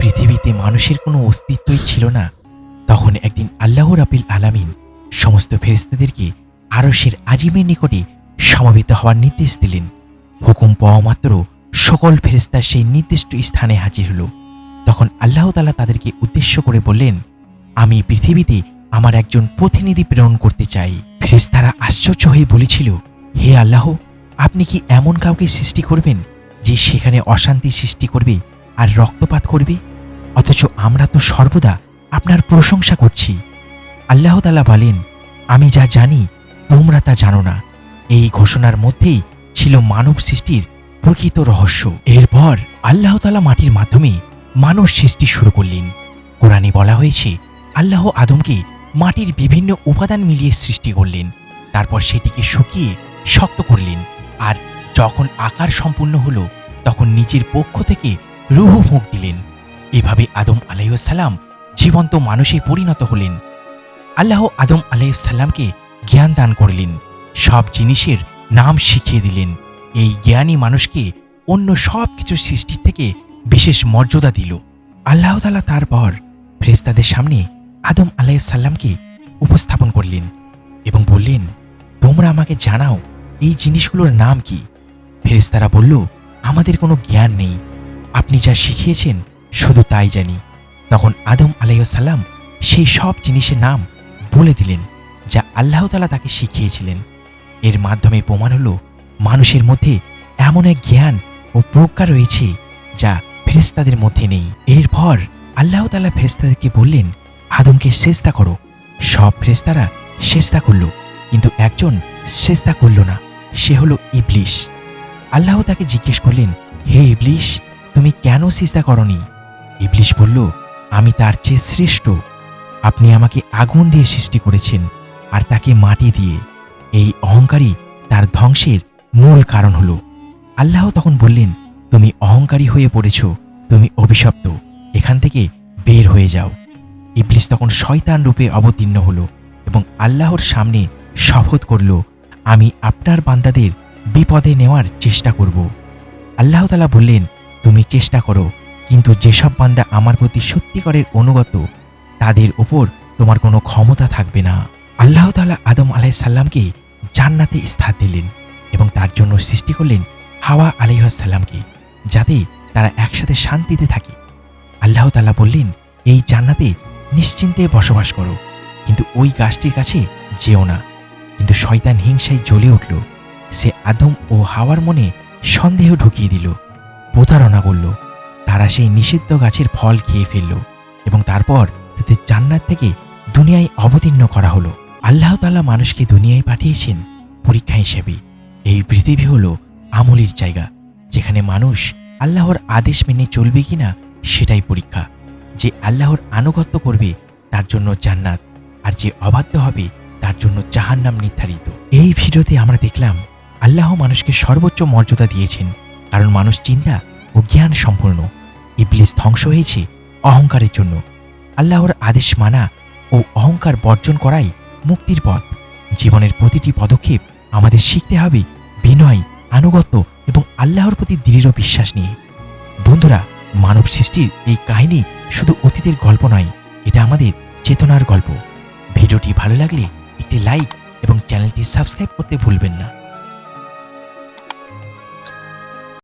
পৃথিবীতে মানুষের কোনো অস্তিত্বই ছিল না। তখন একদিন আল্লাহ রাবিল আলামিন সমস্ত ফেরেস্তাদেরকে আরশের আজিমের নিকটে সমবেত হওয়ার নির্দেশ দিলেন। হুকুম পাওয়া মাত্র সকল ফেরেস্তা সেই নির্দিষ্ট স্থানে হাজির হলো। তখন আল্লাহ তালা তাদেরকে উদ্দেশ্য করে বললেন, আমি পৃথিবীতে আমার একজন প্রতিনিধি প্রেরণ করতে চাই। ফেরেস্তারা আশ্চর্য হয়ে বলেছিল, হে আল্লাহ, আপনি কি এমন কাউকে সৃষ্টি করবেন যে সেখানে অশান্তি সৃষ্টি করবে আর রক্তপাত করবে? অথচ আমরা তো সর্বদা আপনার প্রশংসা করছি। আল্লাহ তালা বলেন, আমি যা জানি, তোমরা তা জানো না। এই ঘোষণার মধ্যেই ছিল মানব সৃষ্টির প্রকৃত রহস্য। এরপর আল্লাহ তালা মাটির মাধ্যমে মানুষ সৃষ্টি শুরু করলেন। কোরআনে বলা হয়েছে, আল্লাহ আদমকে মাটির বিভিন্ন উপাদান মিলিয়ে সৃষ্টি করলেন। তারপর সেটিকে শুকিয়ে শক্ত করলেন। আর যখন আকার সম্পূর্ণ হলো, তখন নিজের পক্ষ থেকে রুহু মুখ দিলেন। এভাবে আদম আলাইসাল্লাম জীবন্ত মানুষে পরিণত হলেন। আল্লাহ আদম আলাইসাল্লামকে জ্ঞান দান করলেন, সব জিনিসের নাম শিখিয়ে দিলেন। এই জ্ঞানী মানুষকে অন্য সব কিছু সৃষ্টির থেকে বিশেষ মর্যাদা দিল। আল্লাহ তালা তারপর ফ্রেস্তাদের সামনে আদম আলাইসাল্লামকে উপস্থাপন করলেন এবং বললেন, তোমরা আমাকে জানাও, এই জিনিসগুলোর নাম কি? ফেরেস্তারা বলল, আমাদের কোনো জ্ঞান নেই। আপনি যা শিখিয়েছেন শুধু তাই জানি। তখন আদম আলাইসাল্লাম সেই সব জিনিসের নাম বলে দিলেন, যা আল্লাহ তালা তাকে শিখিয়েছিলেন। এর মাধ্যমে প্রমাণ হলো, মানুষের মধ্যে এমন এক জ্ঞান ও প্রজ্ঞা রয়েছে, যা ফেরেস্তাদের মধ্যে নেই। এরপর আল্লাহ তালা ফেরেস্তাদেরকে বললেন, আদমকে চেষ্টা করো। সব ফেরেস্তারা চেষ্টা করল, কিন্তু একজন চেষ্টা করল না, সে হলো ইবলিশ। আল্লাহ তাকে জিজ্ঞেস করলেন, হে ইবলিশ, তুমি কেন চেষ্টা করনি? ইবলিশ বলল, আমি তার চেয়ে শ্রেষ্ঠ। আপনি আমাকে আগুন দিয়ে সৃষ্টি করেছেন আর তাকে মাটি দিয়ে। এই অহংকারী তার ধ্বংসের মূল কারণ হলো। আল্লাহ তখন বললেন, তুমি অহংকারী হয়ে পড়েছ। তুমি অভিশপ্ত। এখান থেকে বের হয়ে যাও। ইবলিস তখন শয়তান রূপে অবতীর্ণ হলো এবং আল্লাহর সামনে শপথ করল, আমি আপনার বান্দাদের বিপদে নেওয়ার চেষ্টা করব। আল্লাহ তালা বললেন, তুমি চেষ্টা করো। কিন্তু যেসব বান্দা আমার প্রতি সত্যিকারের অনুগত, তাদের ওপর তোমার কোনো ক্ষমতা থাকবে না। আল্লাহ তালা আদম আলাইসাল্লামকে জান্নাতে স্থান দিলেন এবং তার জন্য সৃষ্টি করলেন হাওয়া আলাইসাল্লামকে যাতে তারা একসাথে শান্তিতে থাকে। আল্লাহ তালা বললেন, এই জান্নাতে নিশ্চিন্তে বসবাস করো, কিন্তু ওই গাছটির কাছে যেও না। কিন্তু শয়তান হিংসায় জ্বলে উঠল। সে আদম ও হাওয়ার মনে সন্দেহ ঢুকিয়ে দিল। প্রতারণা করল। তারা সেই নিষিদ্ধ গাছের ফল খেয়ে ফেলল এবং তারপর তাদের জান্নাত থেকে দুনিয়ায় অবতীর্ণ করা হলো। আল্লাহ তালা মানুষকে দুনিয়ায় পাঠিয়েছেন পরীক্ষা হিসেবে। এই পৃথিবী হলো আমলির জায়গা, যেখানে মানুষ আল্লাহর আদেশ মেনে চলবে কিনা সেটাই পরীক্ষা। যে আল্লাহর আনুগত্য করবে তার জন্য জান্নাত, আর যে অবাধ্য হবে তার জন্য জাহান্নাম নির্ধারিত। এই ভিডিওতে আমরা দেখলাম, আল্লাহ মানুষকে সর্বোচ্চ মর্যাদা দিয়েছেন, কারণ মানুষ চিন্তা ও জ্ঞান সম্পূর্ণ ইবলিস ধ্বংস হয়েছে অহংকারের জন্য। আল্লাহর আদেশ মানা ও অহংকার বর্জন করাই মুক্তির পথ। জীবনের প্রতিটি পদক্ষেপ আমাদের শিখতে হবে বিনয়, আনুগত্য এবং আল্লাহর প্রতি দৃঢ় বিশ্বাস নিয়ে। বন্ধুরা, মানব সৃষ্টির এই কাহিনী শুধু অতীতের গল্প নয়, এটা আমাদের চেতনার গল্প। ভিডিওটি ভালো লাগলে একটি লাইক এবং চ্যানেলটি সাবস্ক্রাইব করতে ভুলবেন না।